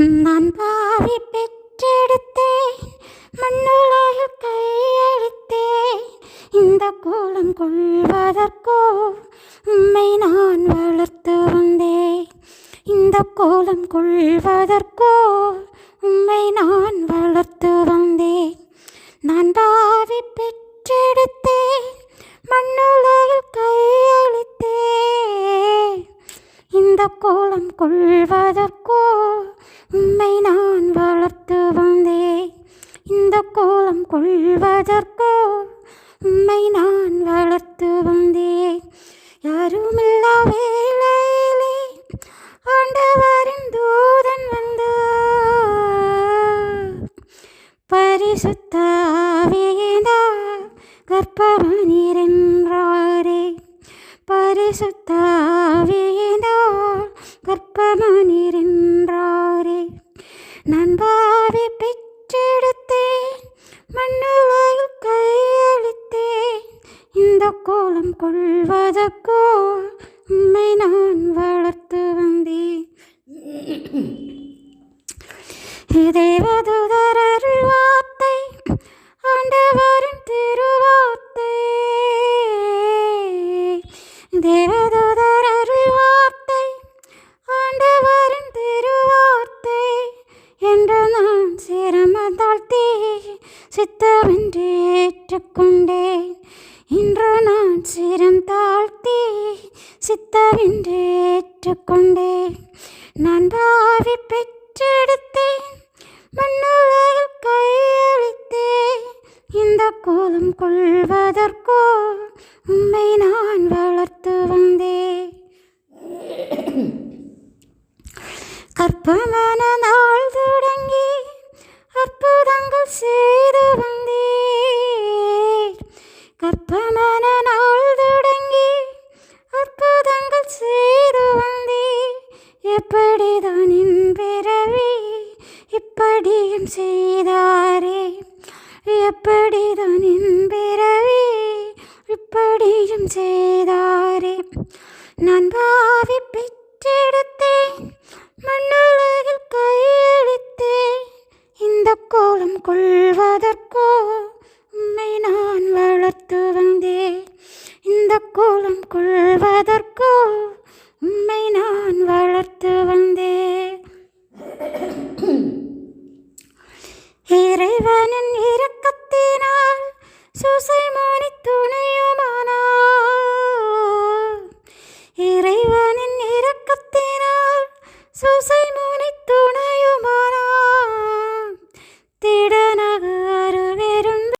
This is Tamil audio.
நான் பாவி பெற்றெடுத்தேன் மண்ணுலகில் கையெழுத்தேன். இந்த கோலம் கொள்வதற்கோ உம்மை நான் வளர்த்து வந்தேன். இந்த கோலம் கொள்வதற்கோ உம்மை நான் வளர்த்து வந்தேன். நான் பாவி பெற்றெடுத்தேன் மண்ணுலகில் கையெழுத்தேன். இந்த கோலம் கொள்வதற்கோ கோலம் கொள்வதற்கோ? உம்மை நான் வளர்த்து வந்தேன். யாருமில்லா வேளையிலே ஆண்டவரின் தூதன் வந்து பரிசுத்த ஆவியினால் கர்ப்பவனீர் என்றாரே பரிசுத்த ஆவியினால் கர்ப்பமனீர் என்றாரே நான் கோலம் கொள்வதற்கோ? உம்மை நான் வளர்த்து வந்தேன். தேவதூதர் அருள் வார்த்தை ஆண்டவரின் திருவார்த்தை. தேவதூதர் அருள் வார்த்தை ஆண்டவரின் திருவார்த்தை. என்று நான் சிரம தாழ்த்தி சித்தமென்று ஏற்றுக்கொண்டேன். இன்று நான் சிரம் தாழ்த்தி சித்தமென்று ஏற்றுக்கொண்டேன். நான் பாவி பெற்றெடுத்தேன். மண்ணுலகில் கையளித்தேன். இந்த கோலம் கொள்வதற்கோ உண்மை நான் வளர்த்து வந்தேன். கற்பமான நாள் தொடங்கி அற்புதங்கள் செய்து வந்தேன். கற்பமான எப்படிதான் என் பிறவி இப்படியும் செய்தாரே? எப்படிதான் என் பிறவி இப்படியும் செய்தாரே? நான் பாவி பெற்றெடுத்தேன் மண்ணுலகில் கையளித்தேன் இந்த கோலம் கொள்வதற்கோ இறைவனின் இரக்கத்தினால் சுசைமானி